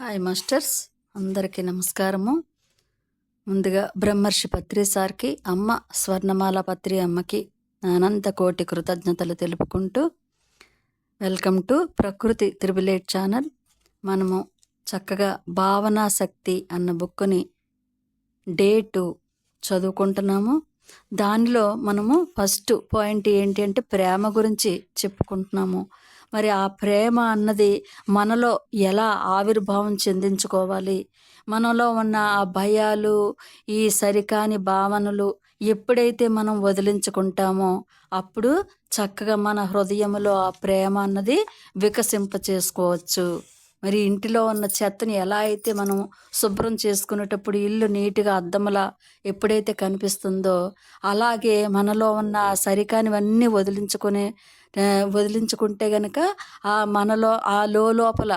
Hi masters అందరికీ నమస్కారము. ముందుగా బ్రహ్మర్షి పత్రి సార్కి అమ్మ స్వర్ణమాల పత్రి అమ్మకి అనంత కోటి కృతజ్ఞతలు తెలుపుకుంటూ వెల్కమ్ టు ప్రకృతి త్రిబులేట్ ఛానల్. మనము చక్కగా భావనా శక్తి అన్న బుక్ని డే టూ చదువుకుంటున్నాము. దానిలో మనము ఫస్ట్ పాయింట్ ఏంటి అంటే ప్రేమ గురించి చెప్పుకుంటున్నాము. మరి ఆ ప్రేమ అన్నది మనలో ఎలా ఆవిర్భావం చెందించుకోవాలి? మనలో ఉన్న ఆ భయాలు ఈ సరికాని భావనలు ఎప్పుడైతే మనం వదిలించుకుంటామో అప్పుడు చక్కగా మన హృదయంలో ఆ ప్రేమ అన్నది వికసింప చేసుకోవచ్చు మరి ఇంటిలో ఉన్న చెత్తని ఎలా అయితే మనం శుభ్రం చేసుకునేటప్పుడు ఇల్లు నీట్గా అద్దములా ఎప్పుడైతే కనిపిస్తుందో అలాగే మనలో ఉన్న ఆ సరికానివన్నీ వదిలించుకునే వదిలించుకుంటే గనక ఆ మనలో ఆ లోపల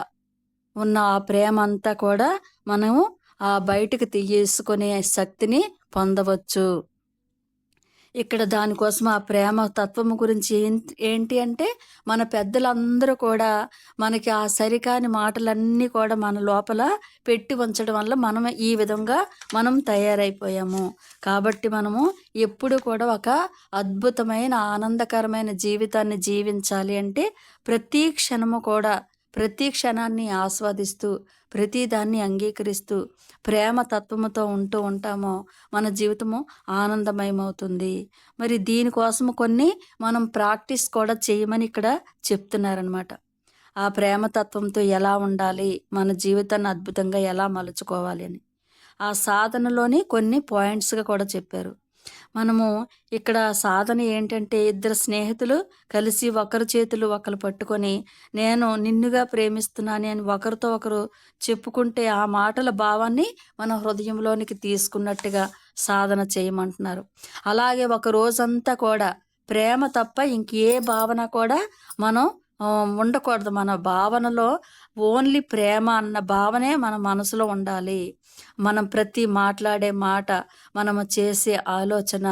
ఉన్న ఆ ప్రేమ అంతా కూడా మనము ఆ బయటకు తీయేసుకునే శక్తిని పొందవచ్చు. ఇక్కడ దానికోసం ఆ ప్రేమ తత్వము గురించి ఏం- ఏంటి అంటే మన పెద్దలందరూ కూడా మనకి ఆ సరికాని మాటలన్నీ కూడా మన లోపల పెట్టి ఉంచడం వల్ల మనం ఈ విధంగా మనం తయారైపోయాము. కాబట్టి మనము ఎప్పుడు కూడా ఒక అద్భుతమైన ఆనందకరమైన జీవితాన్ని జీవించాలి అంటే ప్రతి క్షణము కూడా ప్రతి క్షణాన్ని ఆస్వాదిస్తూ ప్రతిదాన్ని అంగీకరిస్తూ ప్రేమ తత్వముతో ఉంటూ ఉంటామో మన జీవితము ఆనందమయమవుతుంది. మరి దీనికోసము కొన్ని మనం ప్రాక్టీస్ కూడా చేయమని ఇక్కడ చెప్తున్నారనమాట ఆ ప్రేమ తత్వంతో ఎలా ఉండాలి? మన జీవితాన్ని అద్భుతంగా ఎలా మలుచుకోవాలి అని. ఆ సాధనలోని కొన్ని పాయింట్స్గా కూడా చెప్పారు. మనము ఇక్కడ సాధన ఏంటంటే ఇద్దరు స్నేహితులు కలిసి ఒకరి చేతులు ఒకరు పట్టుకొని నేను నిన్నుగా ప్రేమిస్తున్నాను అని ఒకరితో ఒకరు చెప్పుకుంటే ఆ మాటల భావాన్ని మన హృదయంలోనికి తీసుకున్నట్టుగా సాధన చేయమంటున్నారు. అలాగే ఒక రోజంతా కూడా ప్రేమ తప్ప ఇంకే భావన కూడా మనం ఉండకూడదు. మన భావనలో ఓన్లీ ప్రేమ అన్న భావనే మన మనసులో ఉండాలి. మనం ప్రతి మాట్లాడే మాట మనము చేసే ఆలోచన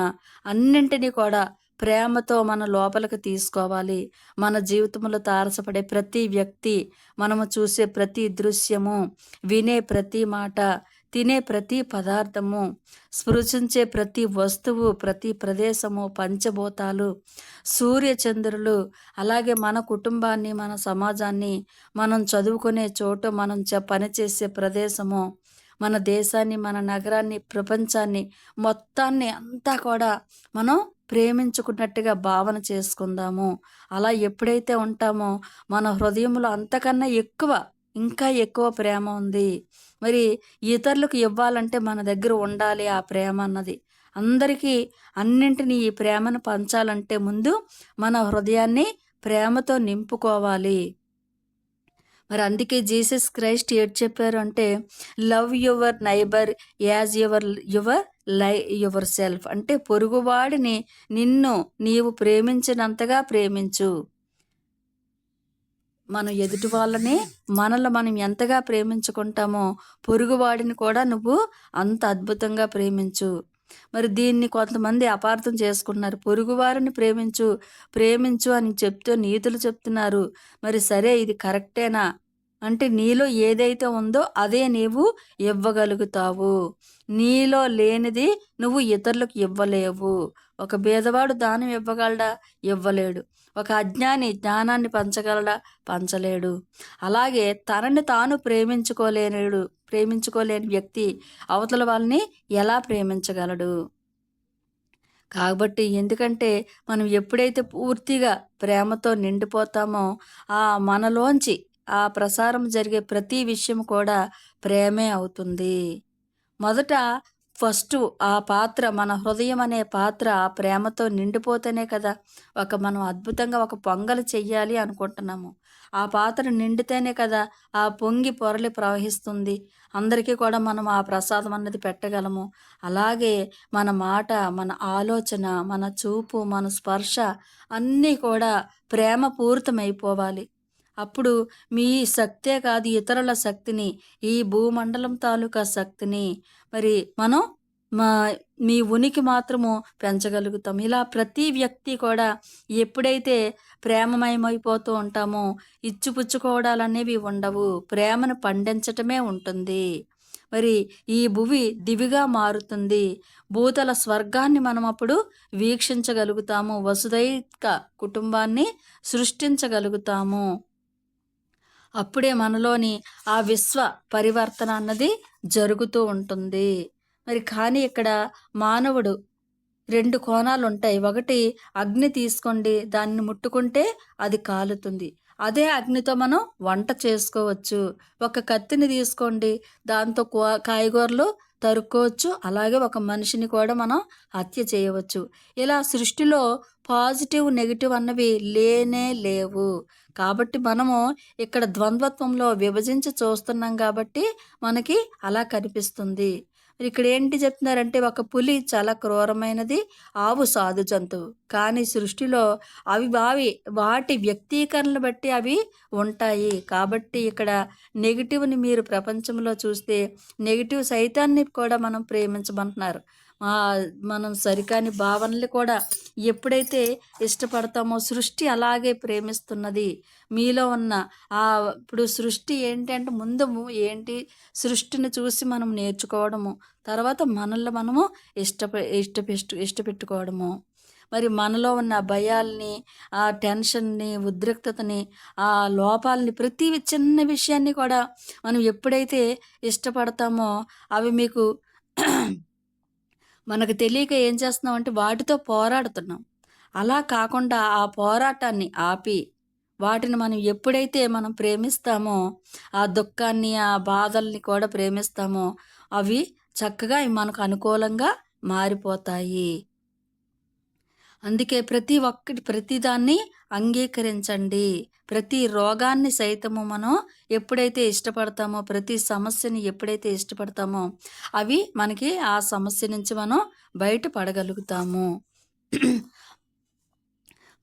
అన్నింటినీ కూడా ప్రేమతో మన లోపలికి తీసుకోవాలి. మన జీవితంలో తారసపడే ప్రతి వ్యక్తి మనము చూసే ప్రతి దృశ్యము వినే ప్రతి మాట తినే ప్రతి పదార్థము స్పృశించే ప్రతి వస్తువు ప్రతి ప్రదేశము పంచభూతాలు సూర్యచంద్రులు అలాగే మన కుటుంబాన్ని మన సమాజాన్ని మనం చదువుకునే చోటు మనం చ పనిచేసే ప్రదేశము మన దేశాన్ని మన నగరాన్ని ప్రపంచాన్ని మొత్తాన్ని అంతా కూడా మనం ప్రేమించుకున్నట్టుగా భావన చేసుకుందాము. అలా ఎప్పుడైతే ఉంటామో మన హృదయంలో అంతకన్నా ఎక్కువ ఇంకా ఎక్కువ ప్రేమ ఉంది. మరి ఇతరులకు ఇవ్వాలంటే మన దగ్గర ఉండాలి ఆ ప్రేమ అన్నది. అందరికీ అన్నింటినీ ఈ ప్రేమను పంచాలంటే ముందు మన హృదయాన్ని ప్రేమతో నింపుకోవాలి. మరి అందుకే జీసస్ క్రైస్ట్ ఏడ్ చెప్పారు అంటే love your neighbour as your your లై యువర్ సెల్ఫ్. అంటే పొరుగువాడిని నిన్ను నీవు ప్రేమించినంతగా ప్రేమించు. మనం ఎదుటి వాళ్ళని మనల్ని మనం ఎంతగా ప్రేమించుకుంటామో పొరుగువాడిని కూడా నువ్వు అంత అద్భుతంగా ప్రేమించు. మరి దీన్ని కొంతమంది అపార్థం చేసుకున్నారు పొరుగువారిని ప్రేమించు ప్రేమించు అని చెప్తూ నీతులు చెప్తున్నారు. మరి సరే ఇది కరెక్టేనా? అంటే నీలో ఏదైతే ఉందో అదే నీవు ఇవ్వగలుగుతావు. నీలో లేనిది నువ్వు ఇతరులకు ఇవ్వలేవు. ఒక బీదవాడు దానం ఇవ్వగలడా? ఇవ్వలేడు. ఒక అజ్ఞాని జ్ఞానాన్ని పంచగలడా? పంచలేడు. అలాగే తనని తాను ప్రేమించుకోలేనుడు ప్రేమించుకోలేని వ్యక్తి అవతల వాళ్ళని ఎలా ప్రేమించగలడు? కాబట్టి ఎందుకంటే మనం ఎప్పుడైతే పూర్తిగా ప్రేమతో నిండిపోతామో ఆ మనలోంచి ఆ ప్రసారం జరిగే ప్రతి విషయం కూడా ప్రేమే అవుతుంది. మొదట ఫస్ట్ ఆ పాత్ర మన హృదయం అనే పాత్ర ఆ ప్రేమతో నిండిపోతేనే కదా ఒక మనం అద్భుతంగా ఒక పొంగలు చెయ్యాలి అనుకుంటున్నాము. ఆ పాత్ర నిండితేనే కదా ఆ పొంగి పొరలి ప్రవహిస్తుంది. అందరికీ కూడా మనం ఆ ప్రసాదం అన్నది పెట్టగలము. అలాగే మన మాట మన ఆలోచన మన చూపు మన స్పర్శ అన్నీ కూడా ప్రేమపూరితమైపోవాలి. అప్పుడు మీ శక్తే కాదు ఇతరుల శక్తిని ఈ భూమండలం తాలూకా శక్తిని. మరి మనం మా మీ ఉనికి మాత్రము పెంచగలుగుతాం ఇలా ప్రతి వ్యక్తి కూడా ఎప్పుడైతే ప్రేమమయమైపోతూ ఉంటామో ఇచ్చిపుచ్చుకోవడాలనేవి ఉండవు. ప్రేమను పండించటమే ఉంటుంది. మరి ఈ భువి దివిగా మారుతుంది. భూతల స్వర్గాన్ని మనం అప్పుడు వీక్షించగలుగుతాము. వసుదైక కుటుంబాన్ని సృష్టించగలుగుతాము. అప్పుడే మనలోని ఆ విశ్వ పరివర్తన అన్నది జరుగుతూ ఉంటుంది. మరి కానీ ఇక్కడ మానవుడు రెండు కోణాలు ఉంటాయి ఒకటి అగ్ని తీసుకోండి దాన్ని ముట్టుకుంటే అది కాలుతుంది. అదే అగ్నితో మనం వంట చేసుకోవచ్చు. ఒక కత్తిని తీసుకోండి. దాంతో కాయగూరలు తరుక్కోవచ్చు. అలాగే ఒక మనిషిని కూడా మనం హత్య చేయవచ్చు. ఇలా సృష్టిలో పాజిటివ్ నెగిటివ్ అన్నవి లేనే లేవు. కాబట్టి మనము ఇక్కడ ద్వంద్వత్వంలో విభజించి చూస్తున్నాం కాబట్టి మనకి అలా కనిపిస్తుంది. ఇక్కడ ఏంటి చెప్తున్నారంటే ఒక పులి చాలా క్రూరమైనది ఆవు సాధు జంతువు. కానీ సృష్టిలో అవి బావి వాటి వ్యక్తీకరణలు బట్టి అవి ఉంటాయి. కాబట్టి ఇక్కడ నెగిటివ్ని మీరు ప్రపంచంలో చూస్తే నెగిటివ్ సైతాన్ని కూడా మనం ప్రేమించమంటున్నారు. మనం సరికాని భావనలు కూడా ఎప్పుడైతే ఇష్టపడతామో సృష్టి అలాగే ప్రేమిస్తున్నది. మీలో ఉన్న ఆ ఇప్పుడు సృష్టి ఏంటి అంటే ముందు ఏంటి సృష్టిని చూసి మనం నేర్చుకోవడము తర్వాత మనల్ని మనము ఇష్ట ఇష్టపెట్టు ఇష్టపెట్టుకోవడము. మరి మనలో ఉన్న భయాల్ని ఆ టెన్షన్ని ఉద్రిక్తతని ఆ లోపాలని ప్రతి చిన్న విషయాన్ని కూడా మనం ఎప్పుడైతే ఇష్టపడతామో అవి మీకు మనకు తెలియక ఏం చేస్తున్నాం అంటే వాటితో పోరాడుతున్నాం. అలా కాకుండా ఆ పోరాటాన్ని ఆపి వాటిని మనం ఎప్పుడైతే మనం ప్రేమిస్తామో ఆ దుఃఖాన్ని ఆ బాధల్ని కూడా ప్రేమిస్తామో అవి చక్కగా మనకు అనుకూలంగా మారిపోతాయి. అందుకే ప్రతి ఒక్కటి ప్రతిదాన్ని అంగీకరించండి. ప్రతి రోగాన్ని సైతము మనం ఎప్పుడైతే ఇష్టపడతామో ప్రతి సమస్యని ఎప్పుడైతే ఇష్టపడతామో అవి మనకి ఆ సమస్య నుంచి మనం బయటపడగలుగుతాము.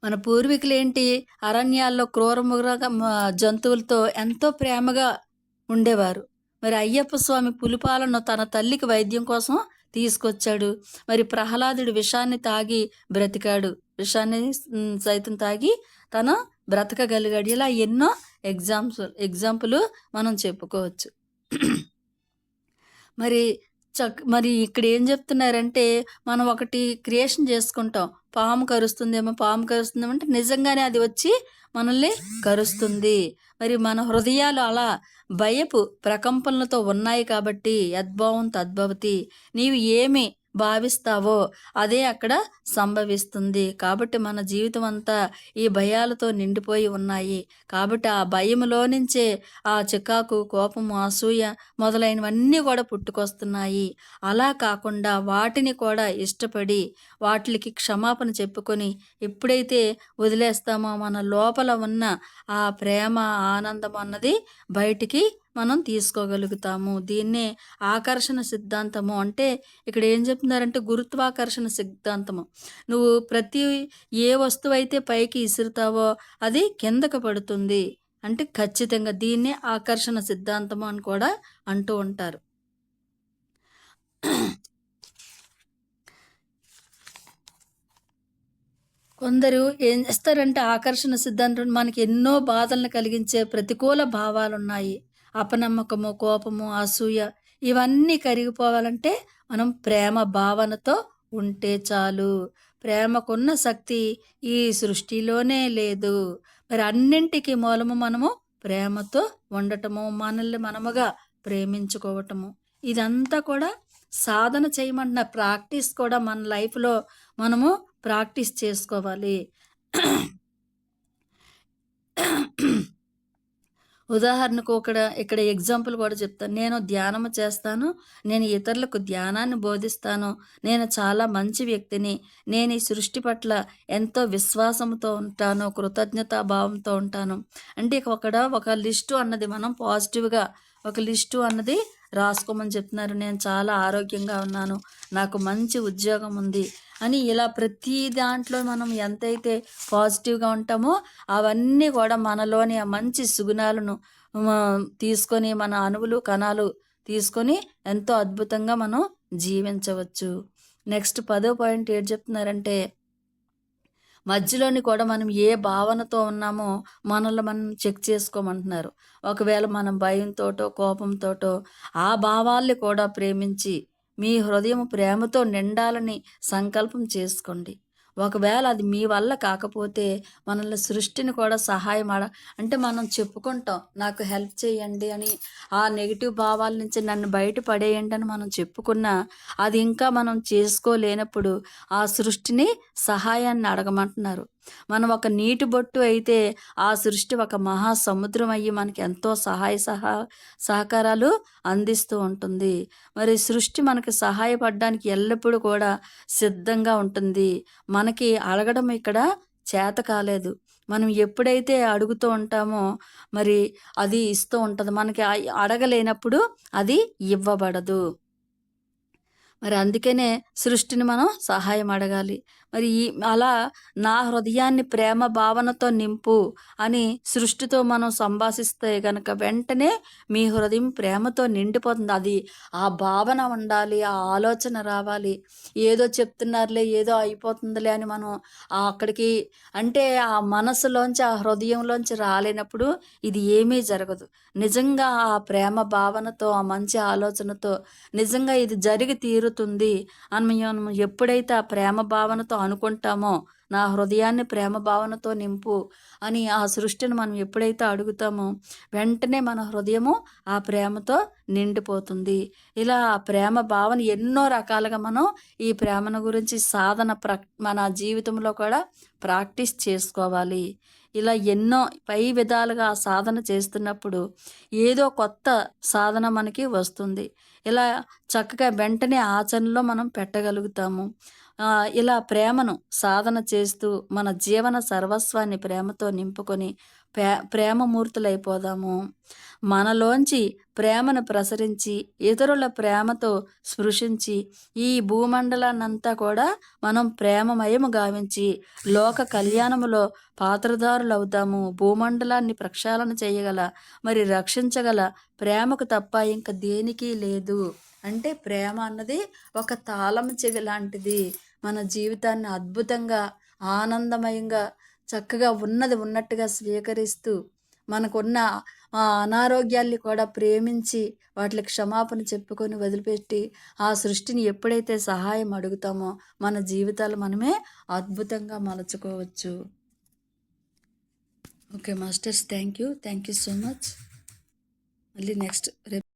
మన పూర్వీకులు ఏంటి? అరణ్యాల్లో క్రూరముగా జంతువులతో ఎంతో ప్రేమగా ఉండేవారు. మరి అయ్యప్ప స్వామి పులిపాలను తన తల్లికి వైద్యం కోసం తీసుకొచ్చాడు. మరి ప్రహ్లాదుడు విషాన్ని తాగి బ్రతికాడు. విషాన్ని సైతం తాగి తను బ్రతకగలిగాడు. ఇలా ఎన్నో ఎగ్జామ్స్ ఎగ్జాంపుల్ మనం చెప్పుకోవచ్చు. మరి చక్ మరి ఇక్కడ ఏం చెప్తున్నారంటే మనం ఒకటి క్రియేషన్ చేసుకుంటాం. పాము కరుస్తుందేమో పాము కరుస్తుందేమో అంటే నిజంగానే అది వచ్చి మనల్ని కరుస్తుంది. మరి మన హృదయాలు అలా భయపు ప్రకంపనలతో ఉన్నాయి కాబట్టి యద్భావం తద్భవతి. నీవు ఏమి భావిస్తావో అదే అక్కడ సంభవిస్తుంది. కాబట్టి మన జీవితం అంతా ఈ భయాలతో నిండిపోయి ఉన్నాయి. కాబట్టి ఆ భయములో నుంచే ఆ చికాకు కోపము అసూయ మొదలైనవన్నీ కూడా పుట్టుకొస్తున్నాయి. అలా కాకుండా వాటిని కూడా ఇష్టపడి వాటికి క్షమాపణ చెప్పుకొని ఎప్పుడైతే వదిలేస్తామో మన లోపల ఉన్న ఆ ప్రేమ ఆనందం అన్నది బయటికి మనం తీసుకోగలుగుతాము. దీన్నే ఆకర్షణ సిద్ధాంతము అంటే ఇక్కడ ఏం చెప్తున్నారంటే గురుత్వాకర్షణ సిద్ధాంతము. నువ్వు ప్రతి ఏ వస్తువు అయితే పైకి ఇసురుతావో అది కిందకు పడుతుంది అంటే ఖచ్చితంగా దీన్నే ఆకర్షణ సిద్ధాంతము అని కూడా అంటూ ఉంటారు. కొందరు ఏం చేస్తారంటే ఆకర్షణ సిద్ధాంతం మనకి ఎన్నో బాధలను కలిగించే ప్రతికూల భావాలు ఉన్నాయి అపనమ్మకము కోపము అసూయ ఇవన్నీ కరిగిపోవాలంటే మనం ప్రేమ భావనతో ఉంటే చాలు. ప్రేమకున్న శక్తి ఈ సృష్టిలోనే లేదు. మరి అన్నింటికి మూలము మనము ప్రేమతో ఉండటము మనల్ని మనముగా ప్రేమించుకోవటము. ఇదంతా కూడా సాధన చేయమంటున్న ప్రాక్టీస్ కూడా మన లైఫ్లో మనము ప్రాక్టీస్ చేసుకోవాలి. ఉదాహరణకు ఇక్కడ ఇక్కడ ఎగ్జాంపుల్ కూడా చెప్తాను. నేను ధ్యానము చేస్తాను నేను ఇతరులకు ధ్యానాన్ని బోధిస్తాను. నేను చాలా మంచి వ్యక్తిని. నేను ఈ సృష్టి పట్ల ఎంతో విశ్వాసంతో ఉంటాను కృతజ్ఞతా భావంతో ఉంటాను. అంటే ఇక ఒక లిస్టు అన్నది మనం పాజిటివ్గా ఒక లిస్టు అన్నది రాసుకోమని చెప్తున్నారు. నేను చాలా ఆరోగ్యంగా ఉన్నాను. నాకు మంచి ఉద్యోగం ఉంది అని ఇలా ప్రతి దాంట్లో మనం ఎంతైతే పాజిటివ్గా ఉంటామో అవన్నీ కూడా మనలోని ఆ మంచి సుగుణాలను తీసుకొని మన అణువులు కణాలు తీసుకొని ఎంతో అద్భుతంగా మనం జీవించవచ్చు. నెక్స్ట్ పదో పాయింట్ ఏం చెప్తున్నారంటే మధ్యలోని కూడా మనం ఏ భావనతో ఉన్నామో మనల్ని మనం చెక్ చేసుకోమంటున్నారు. ఒకవేళ మనం భయంతోటో కోపంతోటో ఆ భావాల్ని కూడా ప్రేమించి మీ హృదయం ప్రేమతో నిండాలని సంకల్పం చేసుకోండి. ఒకవేళ అది మీ వల్ల కాకపోతే మనల్ని సృష్టిని కూడా సహాయం ఆడ అంటే మనం చెప్పుకుంటాం నాకు హెల్ప్ చేయండి అని. ఆ నెగిటివ్ భావాల నుంచి నన్ను బయట పడేయండి అని మనం చెప్పుకున్నా అది ఇంకా మనం చేసుకోలేనప్పుడు ఆ సృష్టిని సహాయాన్ని అడగమంటున్నారు. మనం ఒక నీటి బొట్టు అయితే ఆ సృష్టి ఒక మహా సముద్రం అయ్యి మనకి ఎంతో సహాయ సహా సహకారాలు అందిస్తూ ఉంటుంది. మరి సృష్టి మనకి సహాయపడడానికి ఎల్లప్పుడూ కూడా సిద్ధంగా ఉంటుంది. మనకి అడగడం ఇక్కడ చేత కాలేదు. మనం ఎప్పుడైతే అడుగుతూ ఉంటామో మరి అది ఇస్తూ ఉంటుంది. మనకి అడగలేనప్పుడు అది ఇవ్వబడదు. మరి అందుకనే సృష్టిని మనం సహాయం అడగాలి. మరి ఈ అలా నా హృదయాన్ని ప్రేమ భావనతో నింపు అని సృష్టితో మనం సంభాషిస్తే గనక వెంటనే మీ హృదయం ప్రేమతో నిండిపోతుంది. అది ఆ భావన ఉండాలి ఆ ఆలోచన రావాలి. ఏదో చెప్తున్నారులే ఏదో అయిపోతుందిలే అని మనం అక్కడికి అంటే ఆ మనసులోంచి ఆ హృదయంలోంచి రాలేనప్పుడు ఇది ఏమీ జరగదు. నిజంగా ఆ ప్రేమ భావనతో ఆ మంచి ఆలోచనతో నిజంగా ఇది జరిగి తీరుతుంది అని మనం ఎప్పుడైతే ఆ ప్రేమ భావనతో అనుకుంటామో నా హృదయాన్ని ప్రేమ భావనతో నింపు అని ఆ సృష్టిని మనం ఎప్పుడైతే అడుగుతామో వెంటనే మన హృదయము ఆ ప్రేమతో నిండిపోతుంది. ఇలా ఆ ప్రేమ భావన ఎన్నో రకాలుగా మనం ఈ ప్రేమను గురించి సాధన ప్ర మన జీవితంలో కూడా ప్రాక్టీస్ చేసుకోవాలి. ఇలా ఎన్నో పై విధాలుగా ఆ సాధన చేస్తున్నప్పుడు ఏదో కొత్త సాధన మనకి వస్తుంది. ఇలా చక్కగా వెంటనే ఆచరణలో మనం పెట్టగలుగుతాము. ఇలా ప్రేమను సాధన చేస్తూ మన జీవన సర్వస్వాన్ని ప్రేమతో నింపుకొని ప్రే ప్రేమమూర్తులైపోదాము. మనలోంచి ప్రేమను ప్రసరించి ఇతరుల ప్రేమతో స్పృశించి ఈ భూమండలాన్నంతా కూడా మనం ప్రేమమయము గావించి లోక కళ్యాణములో పాత్రదారులవుతాము భూమండలాన్ని ప్రక్షాళన చేయగల మరి రక్షించగల ప్రేమకు తప్ప ఇంక దేనికి లేదు. అంటే ప్రేమ అన్నది ఒక తాళం చెవి లాంటిది. మన జీవితాన్ని అద్భుతంగా ఆనందమయంగా చక్కగా ఉన్నది ఉన్నట్టుగా స్వీకరిస్తూ మనకున్న ఆ అనారోగ్యాల్ని కూడా ప్రేమించి వాటికి క్షమాపణ చెప్పుకొని వదిలిపెట్టి ఆ సృష్టిని ఎప్పుడైతే సహాయం అడుగుతామో మన జీవితాలు మనమే అద్భుతంగా మలుచుకోవచ్చు. Okay masters thank you thank you so much. మళ్ళీ నెక్స్ట్ రేపు